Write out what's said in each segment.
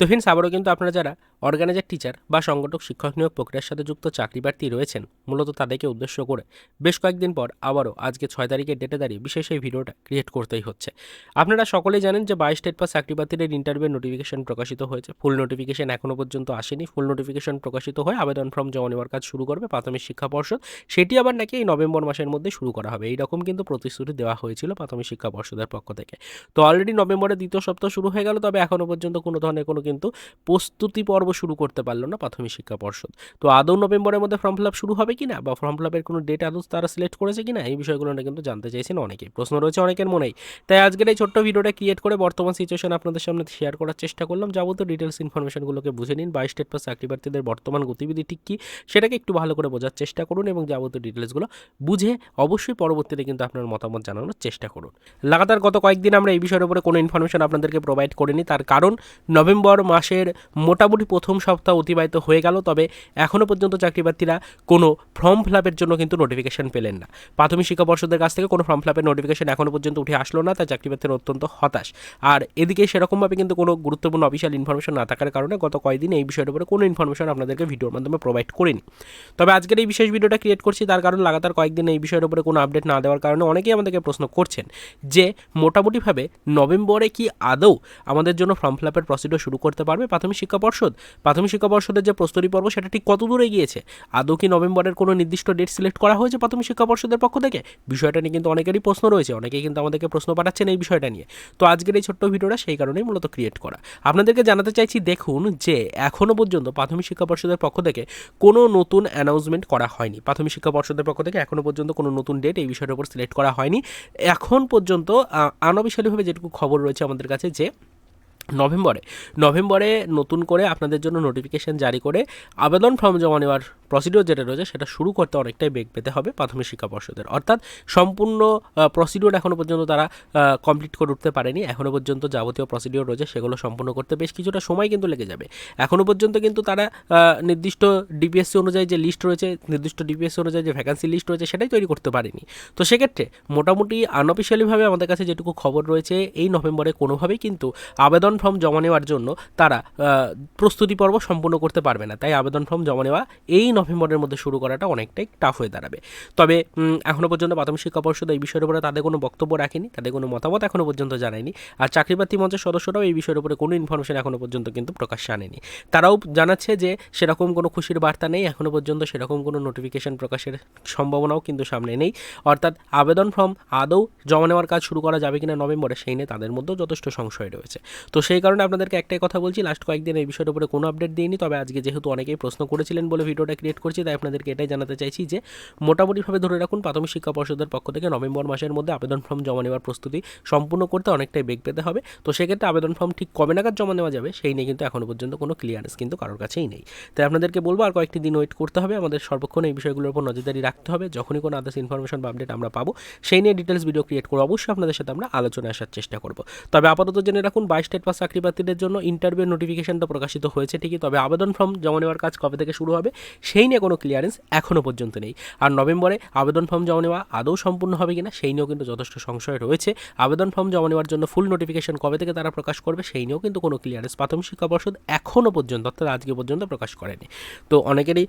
তো ফ্রেন্ডস আবারও কিন্তু আপনারা যারা অর্গানাইজার, টিচার বা সংগঠক, শিক্ষক নিয়োগ প্রক্রিয়ার সাথে যুক্ত চাকরি প্রার্থী রয়েছেন, মূলত তাদেরকে উদ্দেশ্য করে বেশ কয়েকদিন পর আবারও আজকে ছয় তারিখের ডেটে দাঁড়িয়ে বিশেষ এই ভিডিওটা ক্রিয়েট করতেই হচ্ছে। আপনারা সকলেই জানেন যে বাইশ স্টেট পাস চাকরি প্রার্থীদের ইন্টারভিউ নোটিফিকেশন প্রকাশিত হয়েছে। ফুল নোটিফিকেশন এখনও পর্যন্ত আসেনি। ফুল নোটিফিকেশন প্রকাশিত হয়ে আবেদন ফর্ম জমা নেওয়ার কাজ শুরু করবে প্রাথমিক শিক্ষা পর্ষদ। সেটি আবার নাকি এই নভেম্বর মাসের মধ্যে শুরু করা হবে। এইরকম কিন্তু প্রতিশ্রুতি দেওয়া হয়েছিল প্রাথমিক শিক্ষা পর্ষদের পক্ষ থেকে। তো অলরেডি নভেম্বরের দ্বিতীয় সপ্তাহ শুরু হয়ে গেল, তবে এখনও পর্যন্ত কোনো ধরনের কোনো কিন্তু প্রস্তুতি পর্ব শুরু করতে পারল না প্রাথমিক শিক্ষা পর্ষদ। তো আদৌ নভেম্বরের মধ্যে ফর্ম ফিল আপ শুরু হবে কিনা বা ফর্ম ফিল আপের কোনো ডেট আদৌ তারা সিলেক্ট করেছে কিনা, এই বিষয়গুলো কিন্তু জানতে চাইছেন অনেকেই। প্রশ্ন রয়েছে অনেকের মনেই। তাই আজকের এই ছোট্ট ভিডিওটা ক্রিয়েট করে বর্তমান সিচুয়েশন আপনাদের সামনে শেয়ার করার চেষ্টা করলাম। যাবতীয় ডিটেলস ইনফরমেশনগুলোকে বুঝে নিন। বাই স্টেট পাস চাকরি প্রার্থীদের বর্তমান গতিবিধি ঠিক কী, সেটাকে একটু ভালো করে বোঝার চেষ্টা করুন এবং যাবতীয় ডিটেলসগুলো বুঝে অবশ্যই পরবর্তীতে কিন্তু আপনার মতামত জানানোর চেষ্টা করুন। লাগাতার গত কয়েকদিন আমরা এই বিষয়ের উপরে কোনো ইনফরমেশন আপনাদেরকে প্রোভাইড করিনি। তার কারণ নভেম্বর মাসের মোটামুটি প্রথম সপ্তাহ অতিবাহিত হয়ে গেল, তবে এখনও পর্যন্ত চাকরি প্রার্থীরা কোনো ফর্ম ফিল আপের জন্য কিন্তু নোটিফিকেশন পেলেন না। প্রাথমিক শিক্ষা পর্ষদের কাছ থেকে কোনো ফর্ম ফিল আপের নোটিফিকেশন এখনও পর্যন্ত উঠে আসলো না, তাই চাকরি প্রার্থীরা অত্যন্ত হতাশ। আর এদিকে সেরকমভাবে কিন্তু কোনো গুরুত্বপূর্ণ অফিসিয়াল ইনফরমেশন না থাকার কারণে গত কয়েকদিন এই বিষয়ের উপরে কোনো ইনফরমেশন আপনাদেরকে ভিডিওর মাধ্যমে প্রোভাইড করিনি। তবে আজকের এই বিশেষ ভিডিওটা ক্রিয়েট করছি, তার কারণ লাগাতার কয়েকদিন এই বিষয়ের উপরে কোনো আপডেট না দেওয়ার কারণে অনেকেই আমাদেরকে প্রশ্ন করছেন যে, মোটামুটিভাবে নভেম্বরে কি আদৌ আমাদের জন্য ফর্ম ফিল আপের প্রসিডিওর শুরু করতে পারবে প্রাথমিক শিক্ষা পর্ষদ। প্রাথমিক শিক্ষা পর্ষদের যে প্রস্তুতি পর্ব, সেটা ঠিক কত দূরে গিয়েছে আদৌ কি নভেম্বরের কোনো নির্দিষ্ট ডেট সিলেক্ট করা হয়েছে প্রাথমিক শিক্ষা পর্ষদের পক্ষ থেকে? বিষয়টা নিয়ে কিন্তু অনেকেরই প্রশ্ন রয়েছে, অনেকেই কিন্তু আমাদেরকে প্রশ্ন পাঠাচ্ছেন এই বিষয়টা নিয়ে। তো আজকের এই ছোট্ট ভিডিওটা সেই কারণেই মূলত ক্রিয়েট করা। আপনাদেরকে জানাতে চাইছি, দেখুন যে এখনও পর্যন্ত প্রাথমিক শিক্ষা পর্ষদের পক্ষ থেকে কোনো নতুন অ্যানাউন্সমেন্ট করা হয়নি। প্রাথমিক শিক্ষা পর্ষদের পক্ষ থেকে এখনও পর্যন্ত কোনো নতুন ডেট এই বিষয়টার উপর সিলেক্ট করা হয়নি। এখন পর্যন্ত আনঅফিসিয়ালিভাবে যেটুকু খবর রয়েছে আমাদের কাছে যে নভেম্বরে। নভেম্বরে নতুন করে আপনাদের জন্য নোটিফিকেশান জারি করে আবেদন ফর্ম জমা নেওয়ার প্রসিডিওর যেটা রয়েছে, সেটা শুরু করতে অনেকটাই বেগ পেতে হবে প্রাথমিক শিক্ষা পর্ষদের। অর্থাৎ সম্পূর্ণ প্রসিডিওর এখনও পর্যন্ত তারা কমপ্লিট করে উঠতে পারেনি। এখনও পর্যন্ত যাবতীয় প্রসিডিওর রয়েছে, সেগুলো সম্পূর্ণ করতে বেশ কিছুটা সময় কিন্তু লেগে যাবে। এখনও পর্যন্ত কিন্তু তারা নির্দিষ্ট ডিপিএসসি অনুযায়ী যে লিস্ট রয়েছে, নির্দিষ্ট ডিপিএসসি অনুযায়ী যে ভ্যাকান্সি লিস্ট রয়েছে, সেটাই তৈরি করতে পারেনি। তো সেক্ষেত্রে মোটামুটি আনঅফিসিয়ালিভাবে আমাদের কাছে যেটুকু খবর রয়েছে, এই নভেম্বরে কোনোভাবেই কিন্তু আবেদন ফর্ম জমা নেওয়ার জন্য তারা প্রস্তুতি পর্ব সম্পূর্ণ করতে পারবে না। তাই আবেদন ফর্ম জমা নেওয়া এই নভেম্বরের মধ্যে শুরু করাটা অনেকটাই টাফ হয়ে দাঁড়াবে। তবে এখনও পর্যন্ত প্রাথমিক শিক্ষা পর্ষদ এই বিষয়ের উপরে তাদের কোনো বক্তব্য রাখেনি, তাদের কোনো মতামত এখনও পর্যন্ত জানায়নি। আর চাকরি চাকরিপ্রার্থী মঞ্চের সদস্যরাও এই বিষয়ের উপরে কোনো ইনফরমেশন এখনও পর্যন্ত কিন্তু প্রকাশ্যে আনেনি। তারাও জানাচ্ছে যে, সেরকম কোনো খুশির বার্তা নেই এখনও পর্যন্ত সেরকম কোনো নোটিফিকেশন প্রকাশের সম্ভাবনাও কিন্তু সামনে নেই। অর্থাৎ আবেদন ফর্ম আদৌ জমা নেওয়ার কাজ শুরু করা যাবে কিনা নভেম্বরে সেই নিয়ে তাদের মধ্যেও যথেষ্ট সংশয় রয়েছে। তো সেই কারণে আপনাদেরকে একটাই কথা বলছি লাস্ট কয়েকদিন এই বিষয়ের উপরে কোনো আপডেট দিইনি, তবে আজকে যেহেতু অনেকেই প্রশ্ন করেছিলেন বলে ভিডিওটা ক্রিয়েট করছি, তাই আপনাদেরকে এটাই জানাতে চাইছি যে, মোটামুটিভাবে ধরে রাখুন, প্রাথমিক শিক্ষা পর্ষদের পক্ষ থেকে নভেম্বর মাসের মধ্যে আবেদন ফর্ম জমা নেওয়ার প্রস্তুতি সম্পূর্ণ করতে অনেকটাই বেগ পেতে হবে। তো সেক্ষেত্রে আবেদন ফর্ম ঠিক কবে নাগাদ জমা নেওয়া যাবে, সেই নিয়ে কিন্তু এখনও পর্যন্ত কোনো ক্লিয়ারেন্স কিন্তু কারোর কাছেই নেই। তাই আপনাদেরকে বলব, আর কয়েকটি দিন ওয়েট করতে হবে, আমাদের সর্বক্ষণ এই বিষয়গুলোর উপর নজরদারি রাখতে হবে। যখনই কোনো আদার্স ইনফরমেশন বা আপডেট আমরা পাবো, সেই নিয়ে ডিটেলস ভিডিও ক্রিয়েট করে অবশ্যই আপনাদের সাথে আমরা আলোচনা আসার চেষ্টা করব। তবে আপাতত জেনে রাখুন, বাইশ স্টেট পাস চাকরি প্রার্থীদের জন্য ইন্টারভিউ নোটিফিকেশনটা প্রকাশিত হয়েছে ঠিকই, তবে আবেদন ফর্ম জমা নেওয়ার কাজ কবে থেকে শুরু হবে সেই নিয়ে কোনো ক্লিয়ারেন্স এখনও পর্যন্ত নেই। আর নভেম্বরে আবেদন ফর্ম জমা নেওয়া আদৌ সম্পূর্ণ হবে কিনা সেই নিয়েও কিন্তু যথেষ্ট সংশয় রয়েছে। আবেদন ফর্ম জমা নেওয়ার জন্য ফুল নোটিফিকেশন কবে থেকে তারা প্রকাশ করবে সেই নিয়েও কিন্তু কোনো ক্লিয়ারেন্স প্রাথমিক শিক্ষা পর্ষদ এখনও পর্যন্ত, অর্থাৎ আজকে পর্যন্ত প্রকাশ করেনি। তো অনেকেরই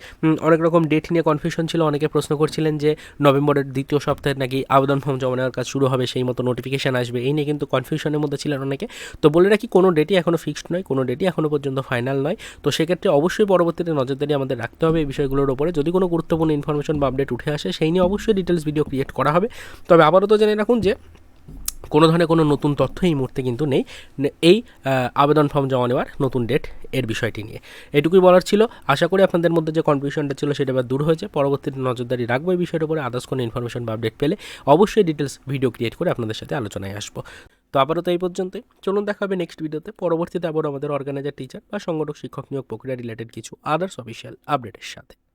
অনেক রকম ডেট নিয়ে কনফিউশন ছিল, অনেকে প্রশ্ন করছিলেন যে নভেম্বরের দ্বিতীয় সপ্তাহে নাকি আবেদন ফর্ম জমা নেওয়ার কাজ শুরু হবে, সেই মতো নোটিফিকেশন আসবে, এই নিয়ে কিন্তু কনফিউশনের মধ্যে ছিলেন অনেকে। তো বলে রাখি, কোনো ডেটই এখনও ফিক্সড নয়, কোনো ডেটই এখনও পর্যন্ত ফাইনাল নয়। তো সেক্ষেত্রে অবশ্যই পরবর্তীতে নজরদারি আমাদের রাখতে হবে, এই বিষয়গুলোর উপরে যদি কোনো গুরুত্বপূর্ণ ইনফরমেশন বা আপডেট উঠে আসে, সেই নিয়ে অবশ্যই ডিটেলস ভিডিও ক্রিয়েট করা হবে। তবে আবারও তো জেনে রাখুন যে কোনো ধরনের কোনো নতুন তথ্য এই মুহূর্তে কিন্তু নেই। এই আবেদন ফর্ম জমা নেওয়ার নতুন ডেট এর বিষয়টি নিয়ে। এটুকুই বলার ছিল। আশা করি আপনাদের মধ্যে যে কনফিউশনটা ছিল সেটা এবার দূর হয়েছে। পরবর্তীতে নজরদারি রাখব এই বিষয়ের উপরে। আদার্স কোনো ইনফরমেশন বা আপডেট পেলে অবশ্যই ডিটেলস ভিডিও ক্রিয়েট করে আপনাদের সাথে আলোচনায় আসব। তো আপাতত এই পর্যন্তই। চলুন দেখা হবে নেক্সট ভিডিওতে পরবর্তীতে আবারও আমাদের অর্গানাইজার টিচার বা সংগঠক, শিক্ষক নিয়োগ প্রক্রিয়া রিলেটেড কিছু আদার্স অফিসিয়াল আপডেটের সাথে।